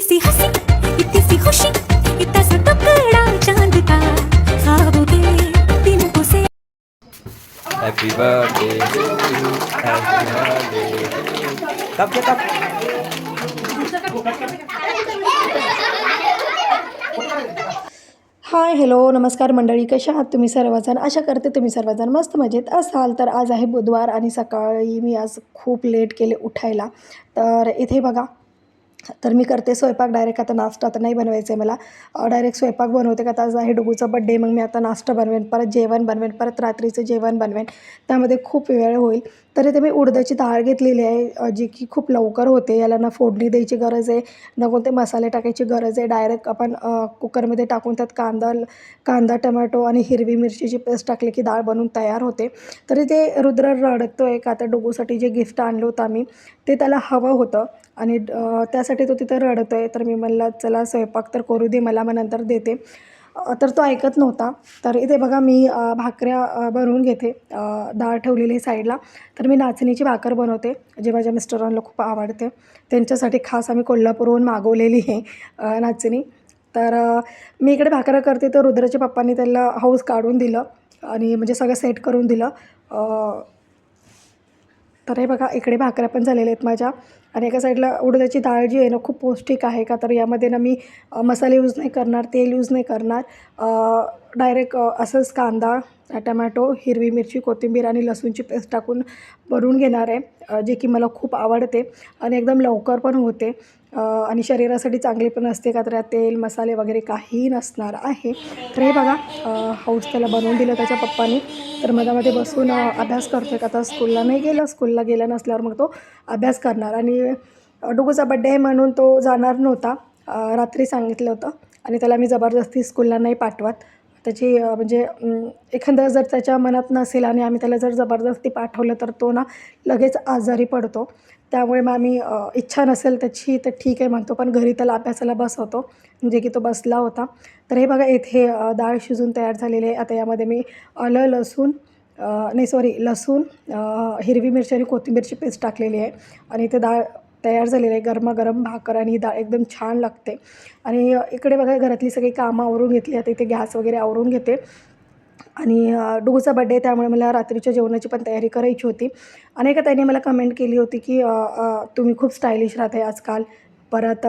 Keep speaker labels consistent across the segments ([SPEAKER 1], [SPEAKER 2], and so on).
[SPEAKER 1] इतनी सी हंसी इतनी सी खुशी इतना सा टुकड़ा चांद का के दिन को से.
[SPEAKER 2] Happy birthday to you. Tap ya tap.
[SPEAKER 3] Hi hello नमस्कार मंडळी कशा आहात तुम्ही सर्वजण आशा करते तुम्ही सर्वजण मस्त मजेत असाल तर आज आहे बुधवार आणि सकाळी मी आज खूप लेट केले उठायला तर इथे बघा तर मी करते स्वयंपाक डायरेक्ट आता नाश्ता तर नाही बनवायचं आहे मला डायरेक्ट स्वयंपाक बनवते का आता आज आहे डुगूचा बड्डे मग मी आता नाश्ता बनवेन परत जेवण बनवेन परत रात्रीचं जेवण बनवेन. त्यामध्ये खूप वेळ होईल. तर इथे मी उडदाची डाळ घेतलेली आहे जी की खूप लवकर होते याला ना फोडणी द्यायची गरज आहे ना कोणते मसाले टाकायची गरज आहे. डायरेक्ट आपण कुकरमध्ये टाकून त्यात कांदा कांदा टमॅटो आणि हिरवी मिरचीची पेस्ट टाकली की डाळ बनून तयार होते. तरी ते रुद्र रडतो आहे का आता डुगूसाठी जे गिफ्ट आणलं होतं आम्ही ते त्याला हवं होतं. आणि त्यासाठी तो तिथं रडतो आहे तर मी म्हणलं चला स्वयंपाक तर करू दे मला मग नंतर देते. तर तो ऐकत नव्हता. तर इथे बघा मी भाकऱ्या बनवून घेते. डाळ ठेवलेली साईडला. तर मी नाचणीची भाकर बनवते जे माझ्या मिस्टरांना खूप आवडते. त्यांच्यासाठी खास आम्ही कोल्हापूरहून मागवलेली आहे नाचणी. तर मी इकडे भाकऱ्या करते. तर रुद्राच्या पप्पांनी त्याला हाऊस काढून दिलं आणि म्हणजे सगळं सेट करून दिलं. तर हे बघा इकडे भाकऱ्या पण झालेल्या आहेत माझ्या. आणि एका साईडला उडदाची डाळ जी आहे ना खूप पौष्टिक आहे का? तर यामध्ये ना मी मसाले यूज नाही करणार तेल यूज नाही करणार. डायरेक्ट असंच कांदा टमॅटो हिरवी मिरची कोथिंबीर आणि लसूणची पेस्ट टाकून बनवून घेणार आहे जे की मला खूप आवडते. आणि एकदम लवकर पण होते. आणि शरीरासाठी चांगली पण असते का? तर तेल मसाले वगैरे काहीही नसणार आहे. तर हे बघा हाऊस त्याला बनवून दिलं त्याच्या पप्पानी. तर मधामध्ये बसून अभ्यास करतो आहे का? आता स्कूलला नाही गेलं. स्कूलला गेला नसल्यावर मग तो अभ्यास करणार. आणि अ, डुगूचा बड्डे आहे म्हणून तो जाणार नव्हता. रात्री सांगितलं होतं. आणि त्याला मी जबरदस्ती स्कूलला नाही पाठवत. त्याची म्हणजे अम, जर त्याच्या मनात नसेल आणि आम्ही त्याला जर जबरदस्ती पाठवलं तर तो ना लगेच आजारी पडतो. त्यामुळे मग आम्ही इच्छा नसेल त्याची तर ठीक आहे म्हणतो. पण घरी त्याला अभ्यासाला बसवतो म्हणजे की तो बसला होता. तर हे बघा इथे डाळ शिजून तयार झालेली आहे. आता यामध्ये मी आलं लसूण नाही सॉरी लसूण हिरवी मिरची आणि कोथिंबीरची पेस्ट टाकलेली आहे. आणि इथे डाळ तयार झालेलं आहे. गरमागरम भाकर आणि डाळ एकदम छान लागते. आणि इकडे बघा घरातली सगळी कामं आवरून घेतली. आता इथे गॅस वगैरे आवरून घेते. आणि डोगूचा बड्डे त्यामुळे मला रात्रीच्या जेवणाची पण तयारी करायची होती. आणि एका मला कमेंट केली होती की तुम्ही खूप स्टायलिश राहत आहे आजकाल. परत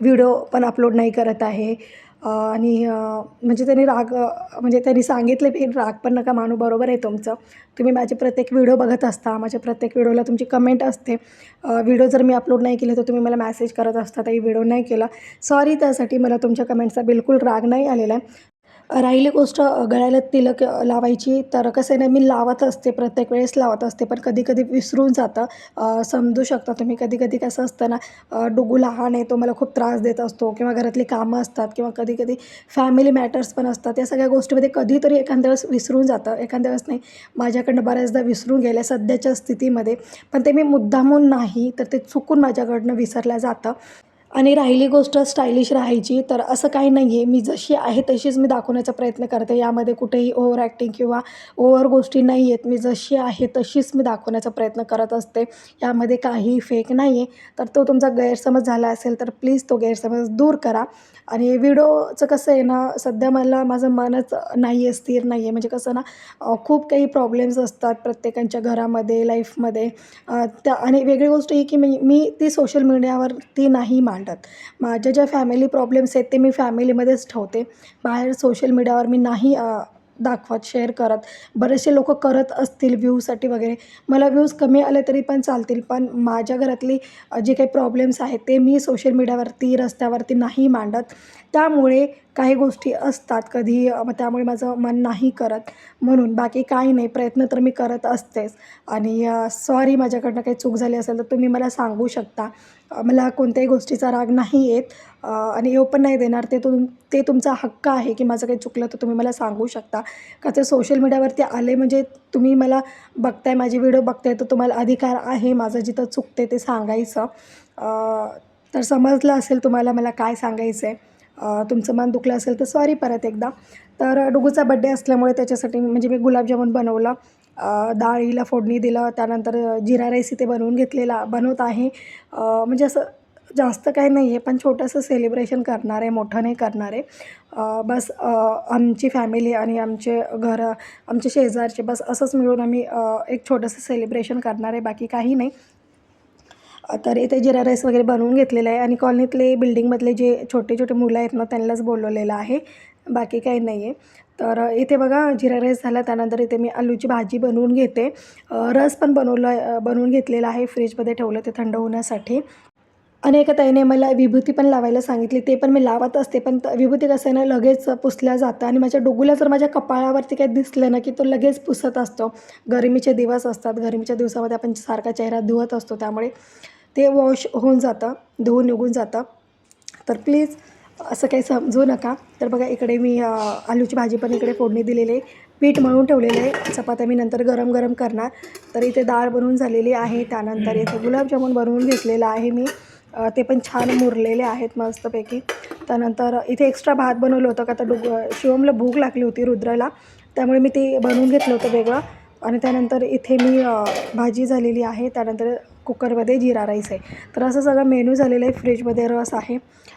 [SPEAKER 3] व्हिडिओ पण अपलोड नाही करत आहे. आणि म्हणजे त्यांनी राग म्हणजे त्यांनी सांगितले की राग पण नका मानू बरोबर आहे तुमचं. तुम्ही माझे प्रत्येक व्हिडिओ बघत असता माझ्या प्रत्येक व्हिडिओला तुमची कमेंट असते. व्हिडिओ जर मी अपलोड नाही केले तर तुम्ही मला मॅसेज करत असता ताई व्हिडिओ नाही केला. सॉरी त्यासाठी मला तुमच्या कमेंटचा बिलकुल राग नाही आलेला आहे. राहिली गोष्ट गळ्याला तिलक लावायची तर कसं आहे ना मी लावत असते प्रत्येक वेळेस लावत असते पण कधी कधी विसरून जातं. समजू शकता तुम्ही कधी कधी कसं असतं ना डुगू लहान आहे तो मला खूप त्रास देत असतो किंवा घरातली कामं असतात किंवा कधी कधी फॅमिली मॅटर्स पण असतात या सगळ्या गोष्टीमध्ये कधीतरी एखाद्या वेळेस विसरून जातं. एखाद्या वेळेस नाही माझ्याकडनं बऱ्याचदा विसरून गेल्या सध्याच्या स्थितीमध्ये पण ते मी मुद्दामून नाही तर ते चुकून माझ्याकडनं विसरलं जातं. आणि राहिली गोष्ट स्टायलिश राहायची तर असं काही नाही आहे मी जशी आहे तशीच मी दाखवण्याचा प्रयत्न करते. यामध्ये कुठेही ओव्हर ॲक्टिंग किंवा ओव्हर गोष्टी नाही आहेत. मी जशी आहे तशीच मी दाखवण्याचा प्रयत्न करत असते. यामध्ये काही फेक नाही आहे तर तो तुमचा गैरसमज झाला असेल तर प्लीज तो गैरसमज दूर करा. आणि व्हिडिओचं कसं आहे ना सध्या मला माझं मनच नाही आहे स्थिर नाही आहे म्हणजे कसं ना खूप काही प्रॉब्लेम्स असतात प्रत्येकांच्या घरामध्ये लाईफमध्ये त्या आणि वेगळी गोष्ट ही की मी मी ती सोशल मीडियावरती नाही मांडत माझ्या ज्या फॅमिली प्रॉब्लेम्स आहेत ते मी फॅमिलीमध्येच ठेवते. बाहेर सोशल मीडियावर मी नाही दाखवत शेअर करत. बरेचसे लोक करत असतील व्ह्यूसाठी वगैरे. मला व्ह्यूज कमी आले तरी पण चालतील पण माझ्या घरातली जे काही प्रॉब्लेम्स आहेत ते मी सोशल मीडियावरती रस्त्यावरती नाही मांडत. त्यामुळे काही गोष्टी असतात कधी मग त्यामुळे माझं मन नाही करत. म्हणून बाकी काही नाही प्रयत्न तर मी करत असतेच. आणि सॉरी माझ्याकडनं काही चूक झाली असेल तर तुम्ही मला सांगू शकता. मला कोणत्याही गोष्टीचा राग नाही येत आणि येऊ पण नाही देणार. ते तुम ते तुमचा हक्क आहे की माझं काही चुकलं तर तुम्ही मला सांगू शकता. का ते सोशल मीडियावरती आले म्हणजे तुम्ही मला बघताय माझे व्हिडिओ बघताय तर तुम्हाला अधिकार आहे माझं जिथं चुकते ते सांगायचं. तर समजलं असेल तुम्हाला मला काय सांगायचं आहे तुमचं मन दुखलं असेल तर सॉरी परत एकदा. तर डुगूचा बड्डे असल्यामुळे त्याच्यासाठी म्हणजे मी गुलाबजामुन बनवलं. डाळीला फोडणी दिलं. त्यानंतर जिरा राईस इथे बनवून घेतलेला बनवत आहे. म्हणजे असं जास्त काही नाही आहे पण छोटंसं सेलिब्रेशन करणार आहे मोठं नाही करणार. आहे बस आमची फॅमिली आणि आमचे घर आमचे शेजारचे बस असंच मिळून आम्ही एक छोटंसं सेलिब्रेशन करणार आहे. बाकी काही नाही. तर इथे जिरा राईस वगैरे बनवून घेतलेलं आहे आणि कॉलनीतले बिल्डिंगमधले जे छोटे छोटे मुलं आहेत ना त्यांनाच बोलवलेलं आहे. बाकी काही नाही आहे तर इथे बघा जिरा राईस झाला त्यानंतर इथे मी आलूची भाजी बनवून घेते. रस पण बनवलं बनवून घेतलेला आहे फ्रीजमध्ये ठेवलं ते थंड होण्यासाठी. आणि एका ताईने मला विभूती पण लावायला सांगितली. ते पण मी लावत असते पण विभूती कसं आहे ना लगेच पुसल्या जातं आणि माझ्या डोगूला जर माझ्या कपाळावरती काही दिसलं ना की तो लगेच पुसत असतो. गरमीचे दिवस असतात. गरमीच्या दिवसामध्ये आपण सारखा चेहरा धुवत असतो त्यामुळे. ते वॉश होऊन जातं धुवून निघून जातं. तर प्लीज असं काही समजू नका. तर बघा इकडे मी आलूची भाजी पण इकडे फोडणी दिलेली आहे. पीठ मळून ठेवलेलं आहे. चपात्या मी नंतर गरम गरम करणार. तर इथे डाळ बनवून झालेली आहे. त्यानंतर इथे गुलाबजामून बनवून घेतलेलं आहे मी. ते पण छान मुरलेले आहेत मस्तपैकी. त्यानंतर इथे एक्स्ट्रा भात बनवलं होतं का? तर डुग शिवमला भूक लागली होती रुद्राला. त्यामुळे मी ते बनवून घेतलं होतं वेगळं. आणि त्यानंतर इथे मी भाजी झालेली आहे त्यानंतर कुकरमध्ये जिरा राईस आहे. तर असं सगळं मेनू झालेलं आहे फ्रीजमध्ये रस आहे.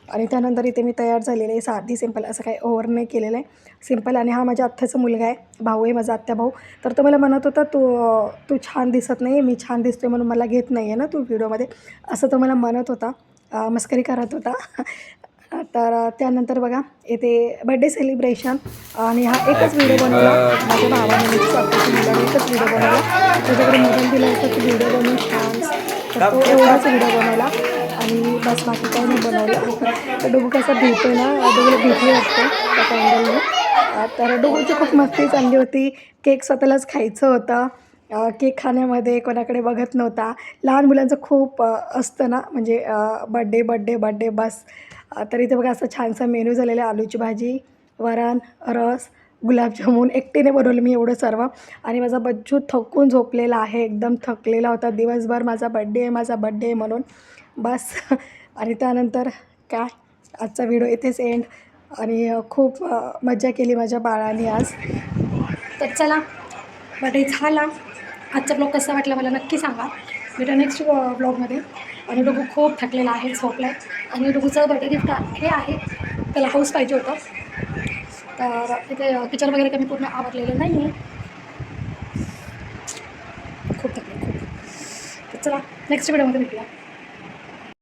[SPEAKER 3] आणि त्यानंतर इथे मी तयार झालेलं आहे साधी सिंपल असं काही ओव्हर नाही केलेलं आहे. सिंपल आणि हा माझ्या आत्त्याचा मुलगा आहे भाऊ आहे माझा आत्या भाऊ. तर तो मला म्हणत होता तू तू छान दिसत नाही मी छान दिसते म्हणून मला घेत नाही आहे ना तू व्हिडिओमध्ये. असं तो मला म्हणत होता मस्करी करत होता. तर त्यानंतर बघा येथे बड्डे सेलिब्रेशन आणि हा एकच व्हिडिओ बनवला. माझ्या भावाने एकच व्हिडिओ बनवला. त्याच्याकडे मोबाईल दिला होता की व्हिडिओ बनवून छान तर तो एवढाच व्हिडिओ बनवला. आणि बस बाकी काही नाही बनवलं. तर डुबू कसा भितो ना डुबूला भीती वाटते त्या कॅन्डलने अ, तर डुबूची खूप मस्ती चालली होती. केक स्वतःलाच खायचं होतं. केक खाण्यामध्ये कोणाकडे बघत नव्हता. लहान मुलांचं खूप असतं ना म्हणजे बड्डे बड्डे बड्डे बस. तरी तर इथे बघा असं छानसा मेनू झालेला आहे आलूची भाजी वरण रस गुलाबजामून एकटीने बनवलं मी एवढं सर्व. आणि माझा बच्चू थकून झोपलेला आहे एकदम थकलेला होता. दिवसभर माझा बड्डे आहे माझा बड्डे आहे म्हणून. बस. आणि त्यानंतर काय? आजचा व्हिडिओ इथेच एंड आणि खूप मज्जा मजा केली माझ्या बाळाने आज. तर चला बड्डे झाला. आजचा ब्लॉग कसा वाटला मला नक्की सांगा. भेटा नेक्स्ट ब्लॉगमध्ये आणि डोगू खूप थकलेला आहे झोपला आहे आणि डोगूचं बर्थडे गिफ्ट हे आहे. त्याला हाऊस पाहिजे होतं. तर इथे किचन वगैरे कमी पूर्ण आवरलेलं नाही आहे खूप थकले खूप. तर चला नेक्स्ट व्हिडिओमध्ये भेटूया.